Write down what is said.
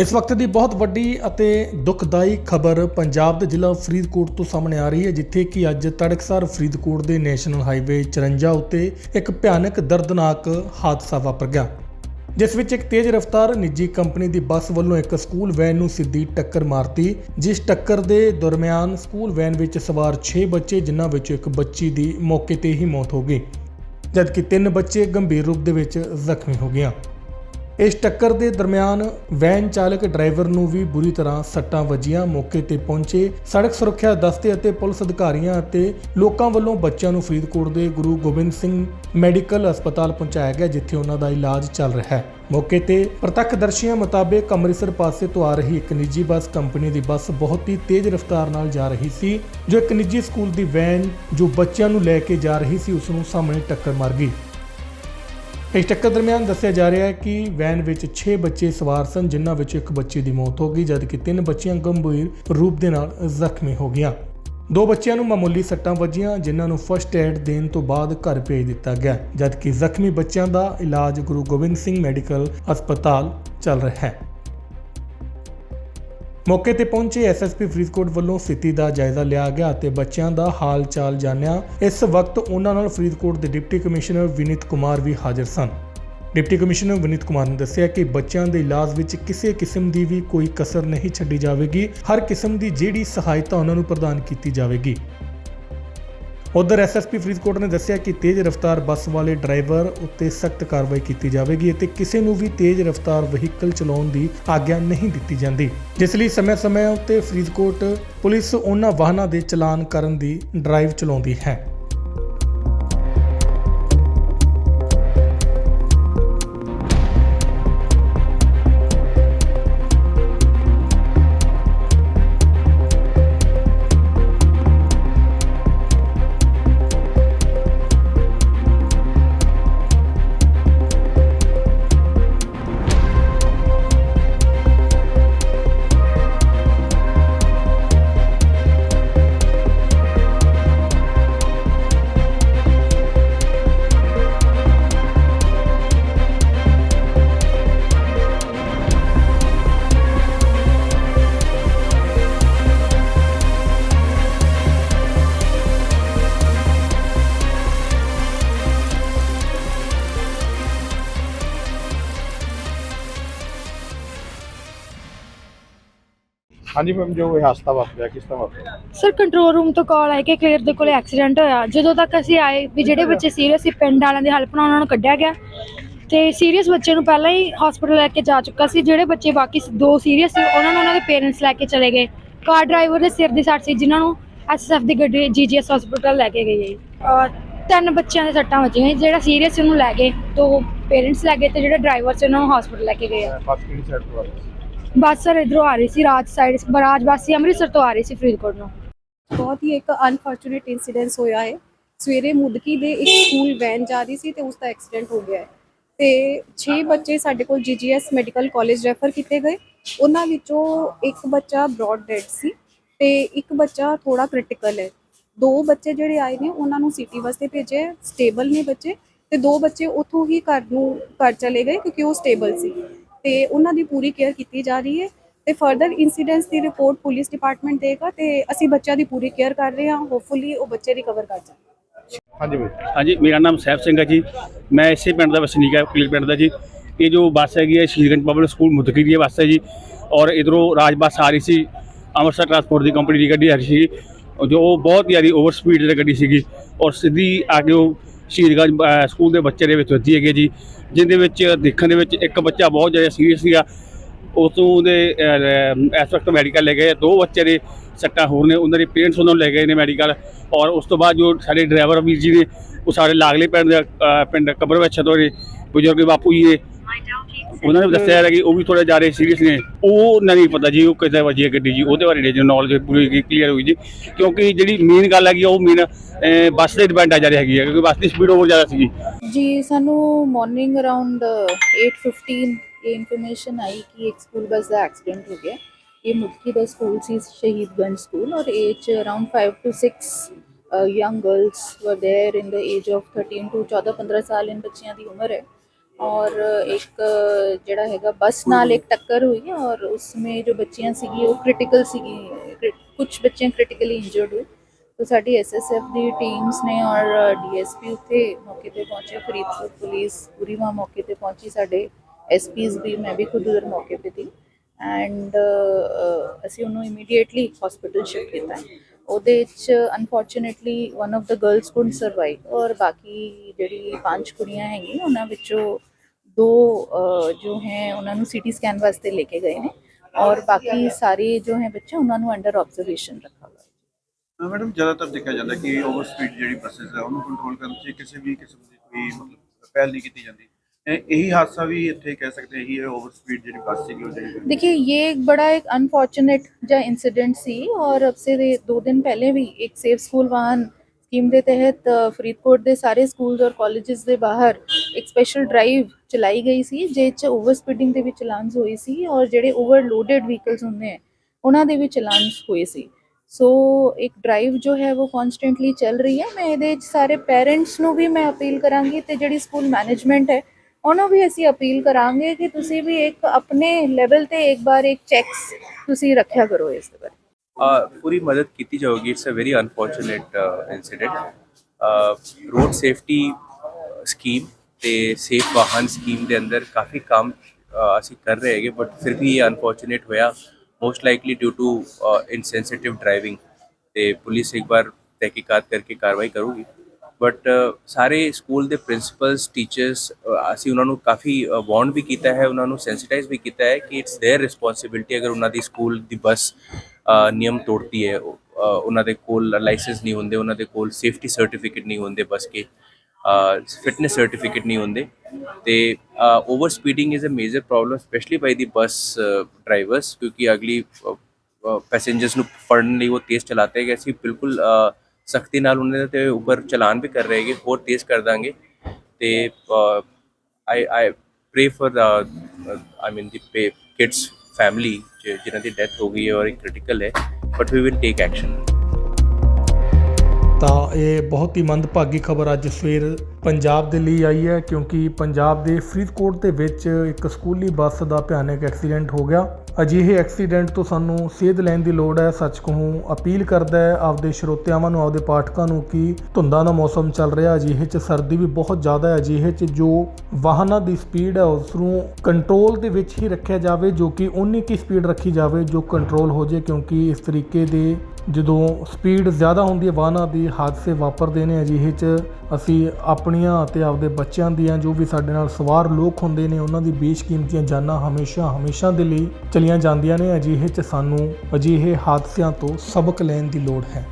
ਇਸ ਵਕਤ ਦੀ ਬਹੁਤ ਵੱਡੀ ਅਤੇ ਦੁਖਦਾਈ ਖਬਰ ਪੰਜਾਬ ਦੇ ਜ਼ਿਲ੍ਹਾ ਫਰੀਦਕੋਟ ਤੋਂ ਸਾਹਮਣੇ ਆ ਰਹੀ ਹੈ, ਜਿੱਥੇ ਕਿ ਅੱਜ ਤੜਕਸਾਰ ਫਰੀਦਕੋਟ ਦੇ ਨੈਸ਼ਨਲ ਹਾਈਵੇ 54 ਉੱਤੇ ਇੱਕ ਭਿਆਨਕ ਦਰਦਨਾਕ ਹਾਦਸਾ ਵਾਪਰ ਗਿਆ, ਜਿਸ ਵਿੱਚ ਇੱਕ ਤੇਜ਼ ਰਫ਼ਤਾਰ ਨਿੱਜੀ ਕੰਪਨੀ ਦੀ ਬੱਸ ਵੱਲੋਂ ਇੱਕ ਸਕੂਲ ਵੈਨ ਨੂੰ ਸਿੱਧੀ ਟੱਕਰ ਮਾਰਤੀ, ਜਿਸ ਟੱਕਰ ਦੇ ਦਰਮਿਆਨ ਸਕੂਲ ਵੈਨ ਵਿੱਚ ਸਵਾਰ 6 ਬੱਚੇ, ਜਿਨ੍ਹਾਂ ਵਿੱਚੋਂ ਇੱਕ ਬੱਚੀ ਦੀ ਮੌਕੇ ਤੇ ਹੀ ਮੌਤ ਹੋ ਗਈ, ਜਦਕਿ ਤਿੰਨ ਬੱਚੇ ਗੰਭੀਰ ਰੂਪ ਦੇ ਵਿੱਚ ਜ਼ਖਮੀ ਹੋ ਗਏ ਇਸ ਟੱਕਰ ਦੇ ਦਰਮਿਆਨ ਵੈਨ ਚਾਲਕ ਡਰਾਈਵਰ ਨੂੰ ਵੀ ਬੁਰੀ ਤਰ੍ਹਾਂ ਸੱਟਾਂ ਵੱਜੀਆਂ। ਮੌਕੇ ਤੇ ਪਹੁੰਚੇ ਸੜਕ ਸੁਰੱਖਿਆ ਦਸਤੇ ਅਤੇ ਪੁਲਿਸ ਅਧਿਕਾਰੀਆਂ ਅਤੇ ਲੋਕਾਂ ਵੱਲੋਂ ਬੱਚਿਆਂ ਨੂੰ ਫਰੀਦਕੋਟ ਦੇ ਗੁਰੂ ਗੋਬਿੰਦ ਸਿੰਘ ਮੈਡੀਕਲ ਹਸਪਤਾਲ ਪਹੁੰਚਾਇਆ ਗਿਆ, ਜਿੱਥੇ ਉਹਨਾਂ ਦਾ ਇਲਾਜ ਚੱਲ ਰਿਹਾ ਹੈ। ਮੌਕੇ ਤੇ ਪ੍ਰਤੱਖਦਰਸ਼ੀਆਂ ਮੁਤਾਬਕ ਅੰਮ੍ਰਿਤਸਰ ਪਾਸੇ ਤੋਂ ਆ ਰਹੀ ਇੱਕ ਨਿੱਜੀ ਬੱਸ ਕੰਪਨੀ ਦੀ ਬੱਸ ਬਹੁਤ ਹੀ ਤੇਜ਼ ਰਫ਼ਤਾਰ ਨਾਲ ਜਾ ਰਹੀ ਸੀ, ਜੋ ਇੱਕ ਨਿੱਜੀ ਸਕੂਲ ਦੀ ਵੈਨ ਜੋ ਬੱਚਿਆਂ ਨੂੰ ਲੈ ਕੇ ਜਾ ਰਹੀ ਸੀ, ਉਸ ਨੂੰ ਸਾਹਮਣੇ ਟੱਕਰ ਮਾਰ ਗਈ। ਇਸ ਟੱਕਰ ਦਰਮਿਆਨ ਦੱਸਿਆ ਜਾ ਰਿਹਾ ਹੈ ਕਿ ਵੈਨ ਵਿੱਚ 6 ਬੱਚੇ ਸਵਾਰ ਸਨ, ਜਿਨ੍ਹਾਂ ਵਿੱਚ ਇੱਕ ਬੱਚੇ ਦੀ ਮੌਤ ਹੋ ਗਈ, ਜਦਕਿ ਤਿੰਨ ਬੱਚੀਆਂ ਗੰਭੀਰ ਰੂਪ ਦੇ ਨਾਲ ਜ਼ਖਮੀ ਹੋ ਗਈਆਂ। ਦੋ ਬੱਚਿਆਂ ਨੂੰ ਮਾਮੂਲੀ ਸੱਟਾਂ ਵੱਜੀਆਂ, ਜਿਨ੍ਹਾਂ ਨੂੰ ਫਸਟ ਏਡ ਦੇਣ ਤੋਂ ਬਾਅਦ ਘਰ ਭੇਜ ਦਿੱਤਾ ਗਿਆ, ਜਦਕਿ ਜ਼ਖਮੀ ਬੱਚਿਆਂ ਦਾ ਇਲਾਜ ਗੁਰੂ ਗੋਬਿੰਦ ਸਿੰਘ ਮੈਡੀਕਲ ਹਸਪਤਾਲ ਚੱਲ ਰਿਹਾ ਹੈ। ਮੌਕੇ ਤੇ ਪਹੁੰਚੇ ਐਸਐਸਪੀ ਫਰੀਦਕੋਟ ਵੱਲੋਂ ਸਥਿਤੀ ਦਾ ਜਾਇਜ਼ਾ ਲਿਆ ਗਿਆ ਅਤੇ ਬੱਚਿਆਂ ਦਾ ਹਾਲ ਚਾਲ ਜਾਣਿਆ। ਇਸ ਵਕਤ ਉਹਨਾਂ ਨਾਲ ਫਰੀਦਕੋਟ ਦੇ ਡਿਪਟੀ ਕਮਿਸ਼ਨਰ ਵਿਨੀਤ ਕੁਮਾਰ ਵੀ ਹਾਜ਼ਰ ਸਨ। ਡਿਪਟੀ ਕਮਿਸ਼ਨਰ ਵਿਨੀਤ ਕੁਮਾਰ ਨੇ ਦੱਸਿਆ ਕਿ ਬੱਚਿਆਂ ਦੇ ਇਲਾਜ ਵਿੱਚ ਕਿਸੇ ਕਿਸਮ ਦੀ ਵੀ ਕੋਈ ਕਸਰ ਨਹੀਂ ਛੱਡੀ ਜਾਵੇਗੀ। ਹਰ ਕਿਸਮ ਦੀ ਜਿਹੜੀ ਸਹਾਇਤਾ ਉਹਨਾਂ ਨੂੰ ਪ੍ਰਦਾਨ ਕੀਤੀ ਜਾਵੇਗੀ। ਉਧਰ ਐਸਐਸਪੀ ਫਰੀਦਕੋਟ ਨੇ ਦੱਸਿਆ ਕਿ ਤੇਜ਼ ਰਫ਼ਤਾਰ ਬੱਸ ਵਾਲੇ ਡਰਾਈਵਰ ਉੱਤੇ ਸਖਤ ਕਾਰਵਾਈ ਕੀਤੀ ਜਾਵੇਗੀ ਅਤੇ ਕਿਸੇ ਨੂੰ ਵੀ ਤੇਜ਼ ਰਫ਼ਤਾਰ ਵਹੀਕਲ ਚਲਾਉਣ ਦੀ ਆਗਿਆ ਨਹੀਂ ਦਿੱਤੀ ਜਾਂਦੀ। ਜਿਸ ਲਈ ਸਮੇਂ-ਸਮੇਂ ਉੱਤੇ ਫਰੀਦਕੋਟ ਪੁਲਿਸ ਉਹਨਾਂ ਵਾਹਨਾਂ ਦੇ ਚਲਾਨ ਕਰਨ ਦੀ ਡਰਾਈਵ ਚਲਾਉਂਦੀ ਹੈ। ਹਾਂਜੀ ਮੈਮ ਜੋ ਇਹ ਹਾਦਸਾ ਵਾਪਰਿਆ ਕਿਸ ਤਰ੍ਹਾਂ ਵਾਪਰਿਆ? ਸਰ ਕੰਟਰੋਲ ਰੂਮ ਤੋਂ ਕਾਲ ਆਈ ਕਿ ਕਲੀਅਰ ਦੇ ਕੋਲੇ ਐਕਸੀਡੈਂਟ ਹੋਇਆ। ਜਦੋਂ ਤੱਕ ਅਸੀਂ ਆਏ ਵੀ ਜਿਹੜੇ ਬੱਚੇ ਸੀਰੀਅਸ ਸੀ ਪਿੰਡ ਵਾਲਿਆਂ ਦੀ ਹੈਲਪ ਨਾਲ ਉਹਨਾਂ ਨੂੰ ਕੱਢਿਆ ਗਿਆ। ਤੇ ਸੀਰੀਅਸ ਬੱਚੇ ਨੂੰ ਪਹਿਲਾਂ ਹੀ ਹਸਪੀਟਲ ਲੈ ਕੇ ਜਾ ਚੁੱਕਾ ਸੀ। ਜਿਹੜੇ ਬੱਚੇ ਬਾਕੀ ਦੋ ਸੀਰੀਅਸ ਸੀ ਉਹਨਾਂ ਨੂੰ ਉਹਨਾਂ ਦੇ ਪੇਰੈਂਟਸ ਲੈ ਕੇ ਚਲੇ ਗਏ। ਕਾਰ ਡਰਾਈਵਰ ਦੇ ਸਿਰ ਦੀ ਸੱਟ ਸੀ ਜਿਨ੍ਹਾਂ ਨੂੰ ਐਸਐਸਐਫ ਦੀ ਗੱਡੀ ਜੀਜੀਐਸ ਹਸਪੀਟਲ ਲੈ ਕੇ ਗਈ ਔਰ ਤਿੰਨ ਬੱਚਿਆਂ ਦੇ ਸੱਟਾਂ ਵੱਜੀਆਂ। ਜਿਹੜਾ ਸੀਰੀਅਸ ਉਹਨੂੰ ਲੈ ਗਏ। ਦੋ ਪੇਰੈਂਟਸ ਲੈ ਗਏ ਤੇ ਜਿਹੜਾ ਡਰਾਈਵਰ ਸੀ ਉਹਨਾਂ ਨੂੰ ਹਸਪੀਟਲ ਲੈ ਕੇ ਗਏ ਬੱਸ ਕਿਹੜੀ ਸਾਈਡ ਤੋਂ ਆ ਰਹੀ ਸੀ? ਬੱਸ ਸਰ ਇਧਰੋਂ ਆ ਰਹੀ ਸੀ ਰਾਜ ਸਾਈਡ ਬਰਾਜ ਵਾਸੀ ਅੰਮ੍ਰਿਤਸਰ ਤੋਂ ਆ ਰਹੀ ਸੀ ਫਰੀਦਕੋਟ ਨੂੰ। ਬਹੁਤ ਹੀ ਇੱਕ ਅਨਫੋਰਚੂਨੇਟ ਇਨਸੀਡੈਂਸ ਹੋਇਆ ਹੈ। ਸਵੇਰੇ ਮੁਦਕੀ ਦੇ ਇੱਕ ਸਕੂਲ ਵੈਨ ਜਾ ਰਹੀ ਸੀ ਤੇ ਉਸ ਦਾ ਐਕਸੀਡੈਂਟ ਹੋ ਗਿਆ ਹੈ। ਤੇ 6 ਬੱਚੇ ਸਾਡੇ ਕੋਲ ਜੀਜੀਐਸ ਮੈਡੀਕਲ ਕਾਲਜ ਰੈਫਰ ਕੀਤੇ ਗਏ। ਉਹਨਾਂ ਵਿੱਚੋਂ ਇੱਕ ਬੱਚਾ ਬ੍ਰੌਡ ਡੈਡ ਸੀ ਤੇ ਇੱਕ ਬੱਚਾ ਥੋੜਾ ਕ੍ਰਿਟੀਕਲ ਹੈ। ਦੋ ਬੱਚੇ ਜਿਹੜੇ ਆਏ ਨੇ, ਉਹਨਾਂ ਨੂੰ ਸਿਟੀ ਵਾਸਤੇ ਭੇਜਿਆ ਸਟੇਬਲ ਨੇ ਬੱਚੇ ਤੇ ਦੋ ਬੱਚੇ ਉੱਥੋਂ ਹੀ ਘਰ ਨੂੰ ਘਰ ਚਲੇ ਗਏ ਕਿਉਂਕਿ ਉਹ ਸਟੇਬਲ ਸੀ। ਤੇ ਉਹਨਾਂ ਦੀ ਪੂਰੀ ਕੇਅਰ ਕੀਤੀ ਜਾ ਰਹੀ ਹੈ ਤੇ ਫਰਦਰ ਇਨਸੀਡੈਂਟਸ ਦੀ ਰਿਪੋਰਟ ਪੁਲਿਸ ਡਿਪਾਰਟਮੈਂਟ ਦੇਗਾ ਤੇ ਅਸੀਂ ਬੱਚਿਆਂ ਦੀ ਪੂਰੀ ਕੇਅਰ ਕਰ ਰਹੇ ਹਾਂ ਹੋਪਫੁਲੀ ਉਹ ਬੱਚੇ ਰਿਕਵਰ ਕਰ ਜਾਣ। ਹਾਂਜੀ ਬਈ। ਹਾਂਜੀ ਮੇਰਾ ਨਾਮ ਸਹਿਬ ਸਿੰਘ ਹੈ ਜੀ। ਮੈਂ ਇਸੇ ਪਿੰਡ ਦਾ ਵਸਨੀਕ ਹੈ ਕਲੀਰ ਪਿੰਡ ਦਾ ਜੀ। ਇਹ ਜੋ ਬੱਸ ਹੈਗੀ ਹੈ ਸ਼ੀਰਗੰਜ ਪਬਲਿਕ ਸਕੂਲ ਮੁਦਕੀ ਦੀ ਬੱਸ ਹੈ ਜੀ। ਔਰ ਇਧਰੋਂ ਰਾਜ ਬੱਸ ਆ ਰਹੀ ਸੀ ਅੰਮ੍ਰਿਤਸਰ ਟਰਾਂਸਪੋਰਟ ਦੀ ਕੰਪਨੀ ਦੀ ਗੱਡੀ ਆ ਰਹੀ ਸੀ। ਜੋ ਬਹੁਤ ਜ਼ਿਆਦਾ ਓਵਰ ਸਪੀਡ ਤੇ ਗੱਡੀ ਸੀਗੀ। ਔਰ ਸਿੱਧੀ ਆ ਕੇ ਉਹ ਸ਼ਹੀਦਗੰਜ ਅਹ, ਸਕੂਲ ਦੇ ਬੱਚੇ ਦੇ ਵਿੱਚ ਵੱਜੀ ਹੈਗੀ ਜੀ। ਜਿਹਦੇ ਵਿੱਚ ਦੇਖਣ ਦੇ ਵਿੱਚ ਇੱਕ ਬੱਚਾ ਬਹੁਤ ਜ਼ਿਆਦਾ ਸੀਰੀਅਸ ਸੀਗਾ। ਉਸ ਤੋਂ ਉਹਦੇ ਇਸ ਵਕਤ ਮੈਡੀਕਲ ਲੈ ਗਏ। ਦੋ ਬੱਚੇ ਦੇ ਸੱਟਾਂ ਹੋਰ ਨੇ, ਉਹਨਾਂ ਦੇ ਪੇਰੈਂਟਸ ਉਹਨਾਂ ਨੂੰ ਲੈ ਗਏ ਨੇ ਮੈਡੀਕਲ ਔਰ ਉਸ ਤੋਂ ਬਾਅਦ ਜੋ ਸਾਡੇ ਡਰਾਈਵਰ ਵੀਰ ਜੀ ਨੇ, ਉਹ ਸਾਡੇ ਲਾਗਲੇ ਪਿੰਡ ਦੇ ਪਿੰਡ ਕਬਰ ਵਿੱਚ ਤੋਂ ਨੇ ਬਜ਼ੁਰਗ ਬਾਪੂ ਜੀ ਨੇ ਉਹਨਾਂ ਨੇ ਦੱਸਿਆ ਹੈ ਕਿ ਉਹ ਵੀ ਥੋੜਾ ਜ਼ਿਆਦਾ ਸੀਰੀਅਸ ਨੇ। ਉਹ ਨਹੀਂ ਪਤਾ ਜੀ, ਉਹ ਕਿੱਦਾਂ ਵੱਜੀ ਹੈ ਗੱਡੀ ਜੀ, ਉਹਦੇ ਬਾਰੇ ਜੇ ਨੌਲੇਜ ਪੂਰੀ ਕਲੀਅਰ ਹੋਈ ਜੀ। ਕਿਉਂਕਿ ਜਿਹੜੀ ਮੇਨ ਗੱਲ ਹੈਗੀ ਉਹ ਮੇਨ ਬੱਸ ਤੇ ਡਿਪੈਂਡ ਆ ਜਾ ਰਹੀ ਹੈਗੀ ਹੈ ਕਿਉਂਕਿ ਬੱਸ ਦੀ ਸਪੀਡ ਹੋਰ ਜ਼ਿਆਦਾ ਸੀਗੀ। ਜੀ ਸਾਨੂੰ ਮਾਰਨਿੰਗ ਅਰਾਊਂਡ 8:15 ਇਹ ਇਨਫੋਰਮੇਸ਼ਨ ਆਈ ਕਿ ਇੱਕ ਸਕੂਲ ਬੱਸ ਦਾ ਐਕਸੀਡੈਂਟ ਹੋ ਗਿਆ ਇਹ ਮੁਦਕੀ ਦਾ ਸਕੂਲ ਸੀ ਸ਼ਹੀਦਗੰਜ ਸਕੂਲ ਔਰ age around 5 to 6 young girls were there in the age of 13 to 14 15 ਸਾਲ ਇਨ ਬੱਚਿਆਂ ਦੀ ਉਮਰ ਹੈ ਔਰ ਇੱਕ ਜਿਹੜਾ ਹੈਗਾ ਬੱਸ ਨਾਲ ਇੱਕ ਟੱਕਰ ਹੋਈ ਔਰ ਉਸਮੇ ਜੋ ਬੱਚੀਆਂ ਸੀਗੀ ਉਹ ਕ੍ਰਿਟੀਕਲ ਸੀਗੀ ਕੁਝ ਬੱਚੀਆਂ ਕ੍ਰਿਟੀਕਲੀ ਇੰਜਰਡ ਹੋਏ तो ਸਾਡੀ ਐਸਐਸਐਫ ਦੀ ਟੀਮਸ ਨੇ ਔਰ ਡੀਐਸਪੀ ਉੱਥੇ ਮੌਕੇ ਤੇ ਪਹੁੰਚੇ, ਫਰੀਦਕੋਟ ਪੁਲਿਸ ਪੂਰੀ ਵਹਾਂ ਮੌਕੇ ਤੇ ਪਹੁੰਚੀ, ਸਾਡੇ ਐਸਪੀਸ ਵੀ, ਮੈਂ ਵੀ ਖੁਦ ਉਧਰ ਮੌਕੇ ਤੇ ਥੀ ਐਂਡ ਅਸੀਂ ਉਹਨੂੰ ਇਮੀਡੀਏਟਲੀ ਹਸਪੀਟਲ ਸ਼ਿਫਟ ਕੀਤਾ। ਉਹਦੇ ਚ unfortunately one of the girls couldn't survive ਔਰ ਬਾਕੀ ਜਿਹੜੀ ਪੰਜ ਕੁੜੀਆਂ ਹੈਗੀਆਂ, ਉਹਨਾਂ ਵਿੱਚੋਂ ਦੋ ਜੋ ਹੈ ਉਹਨਾਂ ਨੂੰ ਸੀਟੀ ਸਕੈਨ ਵਾਸਤੇ ਲੈ ਕੇ ਗਏ ਨੇ ਔਰ ਬਾਕੀ ਸਾਰੇ ਜੋ ਹੈ ਬੱਚੇ, ਉਹਨਾਂ ਨੂੰ ਅੰਡਰ ਆਬਜ਼ਰਵੇਸ਼ਨ ਰੱਖਾ ਹੋਇਆ ਮੈਡਮ ਜ਼ਿਆਦਾਤਰ ਦੇਖਿਆ ਜਾਂਦਾ ਕਿ ਓਵਰ ਸਪੀਡ ਜਿਹੜੀ ਬੱਸਸ ਹੈ ਉਹਨੂੰ ਕੰਟਰੋਲ ਕਰਨ 'ਚ ਕਿਸੇ ਵੀ ਕਿਸਮ ਦੀ ਕੋਈ ਮਤਲਬ ਪਹਿਲ ਨਹੀਂ ਕੀਤੀ ਜਾਂਦੀ ਇਹ- ਇਹੀ ਹਾਦਸਾ ਵੀ ਇੱਥੇ ਕਹਿ ਸਕਦੇ ਇਹੀ ਹੈ ਓਵਰ ਸਪੀਡ ਜਿਹੜੀ ਬੱਸ ਸੀਗੀ ਉਹ ਜਿਹੜੀ देखिए ये एक बड़ा एक अनफॉर्चुनेट जो इंसिडेंट सी और अब से दे- दो दिन पहले भी एक सेफ स्कूल वाहन ਸਕੀਮ ਦੇ ਤਹਿਤ ਅ, ਫਰੀਦਕੋਟ ਦੇ ਸਾਰੇ ਸਕੂਲਸ ਔਰ ਕਾਲਜਸ ਦੇ ਬਾਹਰ ਇੱਕ ਸਪੈਸ਼ਲ ਡਰਾਈਵ ਚਲਾਈ ਗਈ ਸੀ ਜਿਸ ਚ ਓਵਰ ਸਪੀਡਿੰਗ ਦੇ ਵੀ ਚਲਾਨਸ ਹੋਏ ਸੀ ਔਰ ਜਿਹੜੇ ਓਵਰਲੋਡਡ ਵਹੀਕਲਸ ਹੁੰਦੇ ਆ ਉਹਨਾਂ ਦੇ ਵੀ ਚਲਾਨਸ ਹੋਏ ਸੀ ਸੋ ਇੱਕ ਡਰਾਈਵ ਜੋ ਹੈ ਉਹ ਕਨਸਟੈਂਟਲੀ ਚੱਲ ਰਹੀ ਹੈ ਮੈਂ ਇਹਦੇ ਵਿੱਚ ਸਾਰੇ ਪੇਰੈਂਟਸ ਨੂੰ ਵੀ ਮੈਂ ਅਪੀਲ ਕਰਾਂਗੀ ਤੇ ਜਿਹੜੀ ਸਕੂਲ ਮੈਨੇਜਮੈਂਟ ਹੈ ਉਹਨੂੰ ਵੀ ਅਸੀਂ ਅਪੀਲ ਕਰਾਂਗੇ ਕਿ ਤੁਸੀਂ ਵੀ ਇੱਕ ਆਪਣੇ ਲੈਵਲ ਤੇ ਇੱਕ ਵਾਰ ਇੱਕ ਚੈੱਕਸ ਤੁਸੀਂ ਰੱਖਿਆ ਕਰੋ ਇਸ ਦੇ ਬਾਰੇ ਪੂਰੀ ਮਦਦ ਕੀਤੀ ਜਾਊਗੀ it's a very unfortunate incident road safety scheme ਤੇ ਸੇਫ ਵਾਹਨ ਸਕੀਮ ਦੇ ਅੰਦਰ ਕਾਫੀ ਕੰਮ ਅਸੀਂ ਕਰ ਰਹੇ ਹੈਗੇ ਬਟ ਫਿਰ ਵੀ ਇਹ ਅਨਫੋਰਚੂਨੇਟ ਹੋਇਆ most likely due to insensitive driving ਤੇ ਪੁਲਿਸ ਇੱਕ ਵਾਰ ਤਹਿਕੀਕਾਤ ਕਰਕੇ ਕਾਰਵਾਈ ਕਰੂਗੀ ਬਟ ਸਾਰੇ ਸਕੂਲ ਦੇ ਪ੍ਰਿੰਸੀਪਲਸ ਟੀਚਰਸ ਅਸੀਂ ਉਹਨਾਂ ਨੂੰ ਕਾਫੀ ਵਾਰਨ ਵੀ ਕੀਤਾ ਹੈ ਉਹਨਾਂ ਨੂੰ ਸੈਂਸਿਟਾਈਜ਼ ਵੀ ਕੀਤਾ ਹੈ ਕਿ ਇਟਸ देयर ਰਿਸਪੌਂਸਿਬਿਲਟੀ ਅਗਰ ਉਹਨਾਂ ਦੀ ਸਕੂਲ ਦੀ ਬੱਸ ਅ, ਨਿਯਮ ਤੋੜਦੀ ਹੈ ਉਹ, ਅ, ਉਹਨਾਂ ਦੇ ਕੋਲ ਲਾਇਸੈਂਸ ਨਹੀਂ ਹੁੰਦੇ ਉਹਨਾਂ ਦੇ ਕੋਲ ਸੇਫਟੀ ਸਰਟੀਫਿਕੇਟ ਨਹੀਂ ਹੁੰਦੇ ਬੱਸ ਕੇ ਫਿਟਨੈਸ ਸਰਟੀਫਿਕੇਟ ਨਹੀਂ ਹੁੰਦੇ ਤੇ over speeding is a major problem specially by the bus drivers ਕਿਉਂਕਿ ਅਗਲੀ ਪੈਸੇਂਜਰਸ ਨੂੰ ਫੜਨ ਲਈ ਉਹ ਤੇਜ਼ ਚਲਾਤੇ ਹੈਗੇ ਅਸੀਂ ਬਿਲਕੁਲ ਸਖਤੀ ਨਾਲ ਉਹਨਾਂ ਦੇ ਉੱਪਰ ਚਲਾਨ ਵੀ ਕਰ ਰਹੇ ਹੈਗੇ ਹੋਰ ਤੇਜ਼ ਕਰ ਦਾਂਗੇ ਤੇ I I pray for I mean the kids family ਜਿਨ੍ਹਾਂ ਦੀ ਡੈਥ ਹੋ ਗਈ ਹੈ ਔਰ ਇੱਕ ਕ੍ਰਿਟੀਕਲ ਹੈ but we will take action ਤਾਂ ਇਹ ਬਹੁਤ ਹੀ ਮੰਦਭਾਗੀ ਖਬਰ ਅੱਜ ਸਵੇਰ ਪੰਜਾਬ ਦੇ ਲਈ ਆਈ ਹੈ, ਕਿਉਂਕਿ ਪੰਜਾਬ ਦੇ ਫਰੀਦਕੋਟ ਦੇ ਵਿੱਚ ਇੱਕ ਸਕੂਲੀ ਬੱਸ ਦਾ ਭਿਆਨਕ ਐਕਸੀਡੈਂਟ ਹੋ ਗਿਆ। ਅਜਿਹੇ ਐਕਸੀਡੈਂਟ ਤੋਂ ਸਾਨੂੰ ਸੇਧ ਲੈਣ ਦੀ ਲੋੜ ਹੈ। ਸੱਚ ਕਹੂੰ, ਅਪੀਲ ਕਰਦਾ ਹੈ ਆਪਦੇ ਸਰੋਤਿਆਵਾਂ ਨੂੰ, ਆਪਦੇ ਪਾਠਕਾਂ ਨੂੰ ਕਿ ਧੁੰਦਾਂ ਦਾ ਮੌਸਮ ਚੱਲ ਰਿਹਾ। ਅਜਿਹੇ 'ਚ ਸਰਦੀ ਵੀ ਬਹੁਤ ਜ਼ਿਆਦਾ ਹੈ। ਅਜਿਹੇ 'ਚ ਜੋ ਵਾਹਨਾਂ ਦੀ ਸਪੀਡ ਹੈ ਉਸ ਨੂੰ ਕੰਟਰੋਲ ਦੇ ਵਿੱਚ ਹੀ ਰੱਖਿਆ ਜਾਵੇ, ਜੋ ਕਿ ਉਨੀ ਕੀ ਸਪੀਡ ਰੱਖੀ ਜਾਵੇ ਜੋ ਕੰਟਰੋਲ ਹੋ ਜੇ ਕਿਉਂਕਿ ਇਸ ਤਰੀਕੇ ਦੇ ਜਦੋਂ ਸਪੀਡ ਜ਼ਿਆਦਾ ਹੁੰਦੀ ਹੈ, ਵਾਹਨਾਂ ਦੀ ਹਾਦਸੇ ਵਾਪਰਦੇ ਨੇ ਅਜਿਹੇ 'ਚ, ਅਸੀਂ ਆਪਣੀਆਂ ਅਤੇ ਆਪਦੇ ਬੱਚਿਆਂ ਦੀਆਂ ਜੋ ਵੀ ਸਾਡੇ ਨਾਲ ਸਵਾਰ ਲੋਕ ਹੁੰਦੇ ਨੇ, ਉਹਨਾਂ ਦੀ ਬੇਸ਼ਕੀਮਤੀਆਂ ਜਾਨਾਂ ਹਮੇਸ਼ਾ ਹਮੇਸ਼ਾ ਦੇ ਲਈ ਚਲੀਆਂ ਜਾਂਦੀਆਂ ਨੇ। ਅਜਿਹੇ 'ਚ ਸਾਨੂੰ ਅਜਿਹੇ ਹਾਦਸਿਆਂ ਤੋਂ ਸਬਕ ਲੈਣ ਦੀ ਲੋੜ ਹੈ।